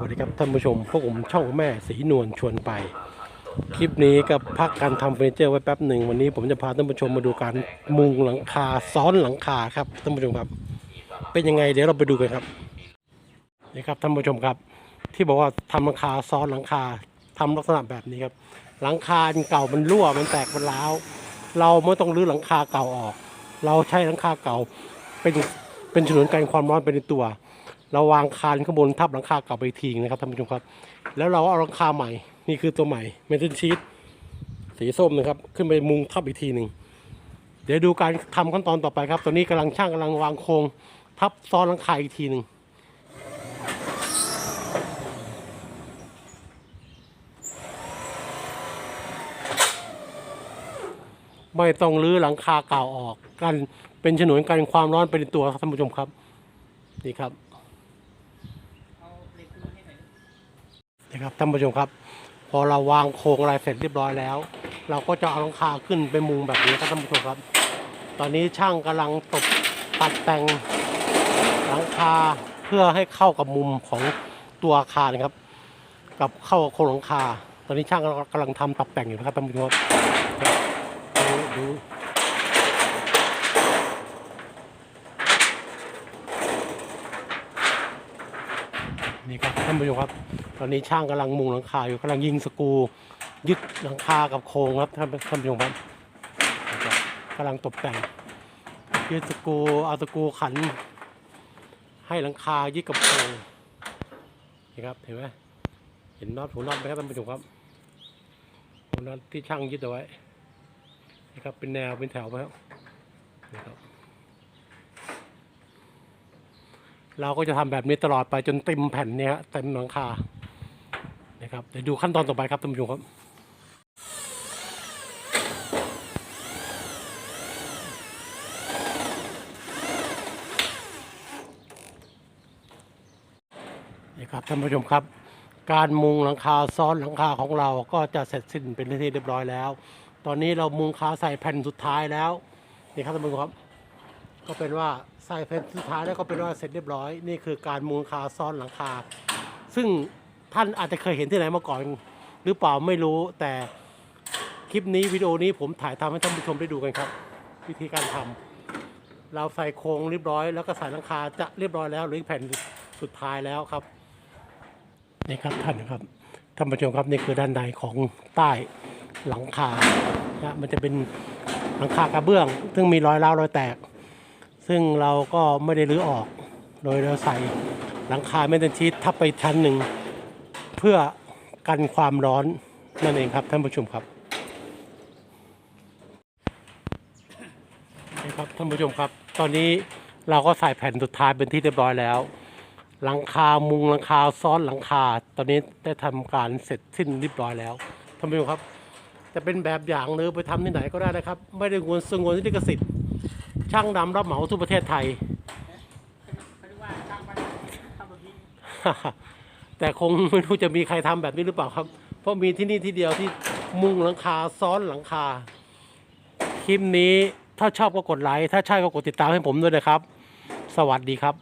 วัสดีครับท่านผู้ชมพวกผมช่องแม่สีนวลชวนไป คลิปนี้ก็พักการทำเฟอร์นิเจอร์ไว้แป๊บหนึ่งวันนี้ผมจะพาท่านผู้ชมมาดูการมุงหลังคาซ้อนหลังคาครับท่านผู้ชมครับ เป็นยังไงเดี๋ยวเราไปดูกันครับนี่ครับท่านผู้ชมครับ ที่บอกว่าทำหลังคาซ้อนหลังคาทำลักษณะแบบนี้ครับ หลังคาเก่ามันรั่วมันแตกมันร้าวเราไม่ต้องรื้อหลังคาเก่าออก เราใช้หลังคาเก่าเป็นเป็นฉนวนกันความร้อนไปในตัว เราวางคานข้างบนทับหลังคาเก่าไปอีกทีนะครับท่านผู้ชมครับ แล้วเราเอาหลังคาใหม่นี่คือตัวใหม่เมทัลชีตสีส้มนะครับ ขึ้นไปมุงทับอีกทีหนึ่งเดี๋ยวดูการทำขั้นตอนต่อไปครับ ตอนนี้กำลังช่างกำลังวางโครงทับซ้อนหลังคาอีกทีหนึ่งไม่ต้องรื้อหลังคาเก่าออกกันเป็นฉนวนกันความร้อนไปในตัวครับท่านผู้ชมครับ นี่ครับ นะครับท่านผู้ชมครับ พอเราวางโครงอะไรเสร็จเรียบร้อยแล้ว เราก็จะเอาหลังคาขึ้นไปมุงแบบนี้ครับท่านผู้ชมครับ ตอนนี้ช่างกำลังตกตัดแต่งหลังคาเพื่อให้เข้ากับมุมของตัวอาคารนะครับ กับเข้ากับโครงหลังคา ตอนนี้ช่างกำลังทำตกแต่งอยู่นะครับท่านผู้ชมครับดูดู นี่ครับท่านผู้ชมครับ ตอนนี้ช่างกำลังมุงหลังคาอยู่กำลังยิงสกูยึดหลังคากับโครงครับท่านท่านผู้ชมครับนะครับกำลังตกแต่งยึดสกูเอาสกูขัน ให้หลังคายึดกับโครงนี่ครับเห็นไหมเห็นน็อตหัวน็อตไหมครับท่านผู้ชมครับหัวน็อตที่ช่างยึดเอาไว้นี่ครับเป็นแนวเป็นแถวไปครับนี่ครับ เราก็จะทำแบบนี้ตลอดไปจนเต็มแผ่นเนี้ยเต็มหลังคานะครับเดี๋ยวดูขั้นตอนต่อไปครับท่านผู้ชมครับนี่ครับท่านผู้ชมครับ การมุงหลังคาซ้อนหลังคาของเราก็จะเสร็จสิ้นเป็นที่เรียบร้อยแล้ว ตอนนี้เรามุงคาใส่แผ่นสุดท้ายแล้วนี่ครับท่านผู้ชมครับ ก็เป็นว่าใส่แผ่นสุดท้ายแล้วก็เป็นว่าเสร็จเรียบร้อย นี่คือการมุงคาซ้อนหลังคา ซึ่งท่านอาจจะเคยเห็นที่ไหนมาก่อน หรือเปล่าไม่รู้แต่คลิปนี้วิดีโอนี้ผมถ่ายทำให้ท่านผู้ชมได้ดูกันครับ วิธีการทำเราใส่โครงเรียบร้อย แล้วก็ใส่หลังคาจะเรียบร้อยแล้วหรือแผ่นสุดท้ายแล้วครับนี่ครับท่านครับท่านผู้ชมครับนี่คือด้านในของใต้หลังคานะมันจะเป็นหลังคากระเบื้อง ซึ่งมีรอยร้าวรอยแตก ซึ่งเราก็ไม่ได้รื้อออก โดยเราใส่หลังคาเมทัลชีตทับไปชั้นหนึ่ง เพื่อกันความร้อนนั่นเองครับท่านผู้ชมครับนี่ครับท่านผู้ชมครับ ตอนนี้เราก็ใส่แผ่นสุดท้ายเป็นที่เรียบร้อยแล้ว หลังคามุงหลังคาซ้อนหลังคา ตอนนี้ได้ทำการเสร็จสิ้นเรียบร้อยแล้วท่านผู้ชมครับ จะเป็นแบบอย่างหรือไปทำที่ไหนก็ได้นะครับ ไม่ได้งวนสงวนลิขสิทธิ์ ช่างดำรับเหมาทั่วประเทศไทย แต่คงไม่รู้จะมีใครทำแบบนี้หรือเปล่าครับ เพราะมีที่นี่ที่เดียวที่มุงหลังคาซ้อนหลังคา คลิปนี้ถ้าชอบก็กดไลค์ ถ้าใช่ก็กดติดตามให้ผมด้วยนะครับ สวัสดีครับ